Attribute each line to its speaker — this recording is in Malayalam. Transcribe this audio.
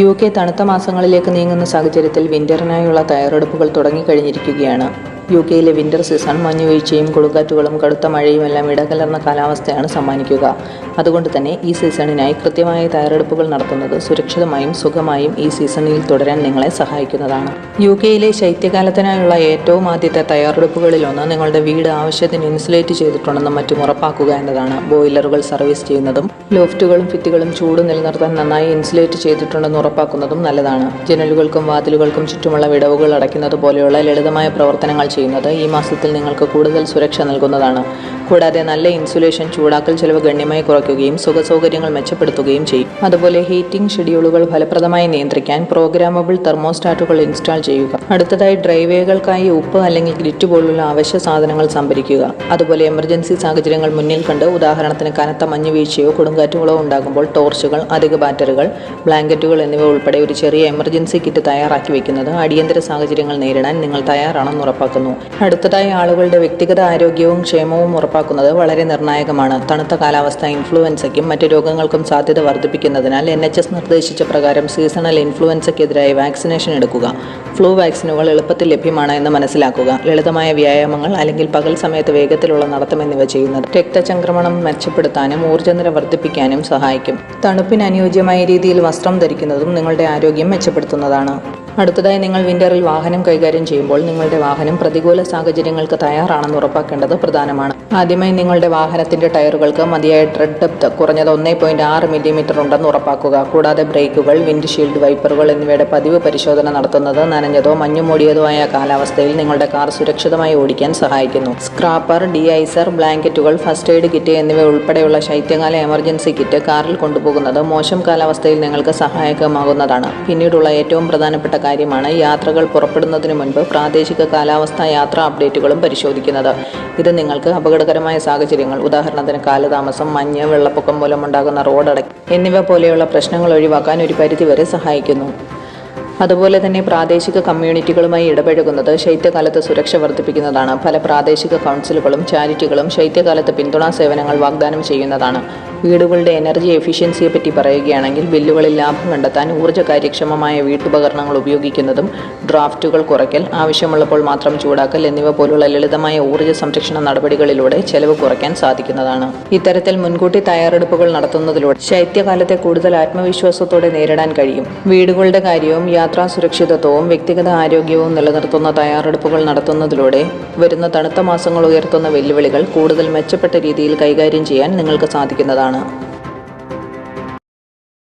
Speaker 1: യു കെ തണുത്ത മാസങ്ങളിലേക്ക് നീങ്ങുന്ന സാഹചര്യത്തിൽ വിന്ററിനായുള്ള തയ്യാറെടുപ്പുകൾ തുടങ്ങിക്കഴിഞ്ഞിരിക്കുകയാണ്. യു കെയിലെ വിന്റർ സീസൺ മഞ്ഞുവീഴ്ചയും കൊടുങ്കാറ്റുകളും കടുത്ത മഴയും എല്ലാം ഇടകലർന്ന കാലാവസ്ഥയാണ് സമ്മാനിക്കുക. അതുകൊണ്ട് തന്നെ ഈ സീസണിനായി കൃത്യമായ തയ്യാറെടുപ്പുകൾ നടത്തുന്നത് സുരക്ഷിതമായും സുഖമായും ഈ സീസണിൽ തുടരാൻ നിങ്ങളെ സഹായിക്കുന്നതാണ്. യു കെയിലെ ശൈത്യകാലത്തിനായുള്ള ഏറ്റവും ആദ്യത്തെ തയ്യാറെടുപ്പുകളിലൊന്ന് നിങ്ങളുടെ വീട് ആവശ്യത്തിന് ഇൻസുലേറ്റ് ചെയ്തിട്ടുണ്ടെന്നും മറ്റും ഉറപ്പാക്കുക എന്നതാണ്. ബോയിലറുകൾ സർവീസ് ചെയ്യുന്നതും ലോഫ്റ്റുകളും ഭിത്തികളും ചൂട് നിലനിർത്താൻ നന്നായി ഇൻസുലേറ്റ് ചെയ്തിട്ടുണ്ടെന്ന് ഉറപ്പാക്കുന്നതും നല്ലതാണ്. ജനലുകൾക്കും വാതിലുകൾക്കും ചുറ്റുമുള്ള വിടവുകൾ അടയ്ക്കുന്നത് പോലെയുള്ള ലളിതമായ പ്രവർത്തനങ്ങൾ ചെയ്യുന്നത്. ഈ മാസത്തിൽ നിങ്ങൾക്ക് കൂടുതൽ സുരക്ഷ നൽകുന്നതാണ്. കൂടാതെ നല്ല ഇൻസുലേഷൻ ചൂടാക്കൽ ചെലവ് ഗണ്യമായി കുറയ്ക്കുകയും സുഖസൗകര്യങ്ങൾ മെച്ചപ്പെടുത്തുകയും ചെയ്യും. അതുപോലെ ഹീറ്റിംഗ് ഷെഡ്യൂളുകൾ ഫലപ്രദമായി നിയന്ത്രിക്കാൻ പ്രോഗ്രാമബിൾ തെർമോസ്റ്റാറ്റുകൾ ഇൻസ്റ്റാൾ ചെയ്യുക. അടുത്തതായി ഡ്രൈവേകൾക്കായി ഉപ്പ് അല്ലെങ്കിൽ ഗ്രിറ്റ് പോലുള്ള അവശ്യ സാധനങ്ങൾ സംഭരിക്കുക. അതുപോലെ എമർജൻസി സാഹചര്യങ്ങൾ മുന്നിൽ കണ്ട് ഉദാഹരണത്തിന് കനത്ത മഞ്ഞ് വീഴ്ചയോ കൊടുങ്കാറ്റുകളോ ഉണ്ടാകുമ്പോൾ ടോർച്ചുകൾ അധിക ബാറ്ററികൾ ബ്ലാങ്കറ്റുകൾ എന്നിവ ഉൾപ്പെടെ ഒരു ചെറിയ എമർജൻസി കിറ്റ് തയ്യാറാക്കി വെക്കുന്നത് അടിയന്തര സാഹചര്യങ്ങൾ നേരിടാൻ നിങ്ങൾ തയ്യാറാണെന്ന് ഉറപ്പാക്കുന്നു. അടുത്തതായി ആളുകളുടെ വ്യക്തിഗത ആരോഗ്യവും ക്ഷേമവും ഉറപ്പാക്കുന്നത് വളരെ നിർണായകമാണ്. തണുത്ത കാലാവസ്ഥ ഇൻഫ്ലുവൻസയ്ക്കും മറ്റു രോഗങ്ങൾക്കും സാധ്യത വർദ്ധിപ്പിക്കുന്നതിനാൽ എൻ എച്ച് എസ് നിർദ്ദേശിച്ച പ്രകാരം സീസണൽ ഇൻഫ്ലുവൻസയ്ക്കെതിരായി വാക്സിനേഷൻ എടുക്കുക. ഫ്ലൂ വാക്സിനുകൾ എളുപ്പത്തിൽ ലഭ്യമാണ് എന്ന് മനസ്സിലാക്കുക. ലളിതമായ വ്യായാമങ്ങൾ അല്ലെങ്കിൽ പകൽ സമയത്ത് വേഗത്തിലുള്ള നടത്തം എന്നിവ ചെയ്യുന്നത് രക്തചംക്രമണം മെച്ചപ്പെടുത്താനും ഊർജനില വർദ്ധിപ്പിക്കാനും സഹായിക്കും. തണുപ്പിന് അനുയോജ്യമായ രീതിയിൽ വസ്ത്രം ധരിക്കുന്നതും നിങ്ങളുടെ ആരോഗ്യം മെച്ചപ്പെടുത്തുന്നതാണ്. അടുത്തതായി നിങ്ങൾ വിന്ററിൽ വാഹനം കൈകാര്യം ചെയ്യുമ്പോൾ നിങ്ങളുടെ വാഹനം പ്രതികൂല സാഹചര്യങ്ങൾക്ക് തയ്യാറാണെന്ന് ഉറപ്പാക്കേണ്ടത് പ്രധാനമാണ്. ആദ്യമായി നിങ്ങളുടെ വാഹനത്തിന്റെ ടയറുകൾക്ക് മതിയായ ട്രെഡ് ഡെപ്ത് കുറഞ്ഞത് ഒന്നേ പോയിന്റ് ആറ് മില്ലിമീറ്റർ ഉണ്ടെന്ന് ഉറപ്പാക്കുക. കൂടാതെ ബ്രേക്കുകൾ വിൻഡ്ഷീൽഡ് വൈപ്പറുകൾ എന്നിവയുടെ പതിവ് പരിശോധന നടത്തുന്നത് നനഞ്ഞതോ മഞ്ഞു മൂടിയതോ ആയ കാലാവസ്ഥയിൽ നിങ്ങളുടെ കാർ സുരക്ഷിതമായി ഓടിക്കാൻ സഹായിക്കുന്നു. സ്ക്രാപ്പർ ഡിഐസർ ബ്ലാങ്കറ്റുകൾ ഫസ്റ്റ് എയ്ഡ് കിറ്റ് എന്നിവ ഉൾപ്പെടെയുള്ള ശൈത്യകാല എമർജൻസി കിറ്റ് കാറിൽ കൊണ്ടുപോകുന്നത് മോശം കാലാവസ്ഥയിൽ നിങ്ങൾക്ക് സഹായകമാകുന്നതാണ്. പിന്നീടുള്ള ഏറ്റവും പ്രധാനപ്പെട്ട കാര്യമാണ് യാത്രകൾ പുറപ്പെടുന്നതിന് മുൻപ് പ്രാദേശിക കാലാവസ്ഥാ യാത്രാ അപ്ഡേറ്റുകളും പരിശോധിക്കുന്നത്. ഇത് നിങ്ങൾക്ക് അപകടകരമായ സാഹചര്യങ്ങൾ ഉദാഹരണത്തിന് കാലതാമസം മഞ്ഞ് വെള്ളപ്പൊക്കം മൂലമുണ്ടാകുന്ന റോഡ് അടയ്ക്ക് എന്നിവ പോലെയുള്ള പ്രശ്നങ്ങൾ ഒഴിവാക്കാൻ ഒരു പരിധിവരെ സഹായിക്കുന്നു. അതുപോലെ തന്നെ പ്രാദേശിക കമ്മ്യൂണിറ്റികളുമായി ഇടപഴകുന്നത് ശൈത്യകാലത്ത് സുരക്ഷ വർദ്ധിപ്പിക്കുന്നതാണ്. പല പ്രാദേശിക കൗൺസിലുകളും ചാരിറ്റികളും ശൈത്യകാലത്ത് പിന്തുണാ സേവനങ്ങൾ വാഗ്ദാനം ചെയ്യുന്നതാണ്. വീടുകളുടെ എനർജി എഫിഷ്യൻസിയെ പറ്റി പറയുകയാണെങ്കിൽ ബില്ലുകളിൽ ലാഭം കണ്ടെത്താൻ ഊർജ കാര്യക്ഷമമായ വീട്ടുപകരണങ്ങൾ ഉപയോഗിക്കുന്നതും ഡ്രാഫ്റ്റുകൾ കുറയ്ക്കൽ ആവശ്യമുള്ളപ്പോൾ മാത്രം ചൂടാക്കൽ എന്നിവ പോലുള്ള ലളിതമായ ഊർജ സംരക്ഷണ നടപടികളിലൂടെ ചെലവ് കുറയ്ക്കാൻ സാധിക്കുന്നതാണ്. ഇത്തരത്തിൽ മുൻകൂട്ടി തയ്യാറെടുപ്പുകൾ നടത്തുന്നതിലൂടെ ശൈത്യകാലത്തെ കൂടുതൽ ആത്മവിശ്വാസത്തോടെ നേരിടാൻ കഴിയും. വീടുകളുടെ കാര്യവും യാത്രാ സുരക്ഷിതത്വവും വ്യക്തിഗത ആരോഗ്യവും നിലനിർത്തുന്ന തയ്യാറെടുപ്പുകൾ നടത്തുന്നതിലൂടെ വരുന്ന തണുത്ത മാസങ്ങൾ ഉയർത്തുന്ന വെല്ലുവിളികൾ കൂടുതൽ മെച്ചപ്പെട്ട രീതിയിൽ കൈകാര്യം ചെയ്യാൻ നിങ്ങൾക്ക് സാധിക്കുന്നതാണ്. 了。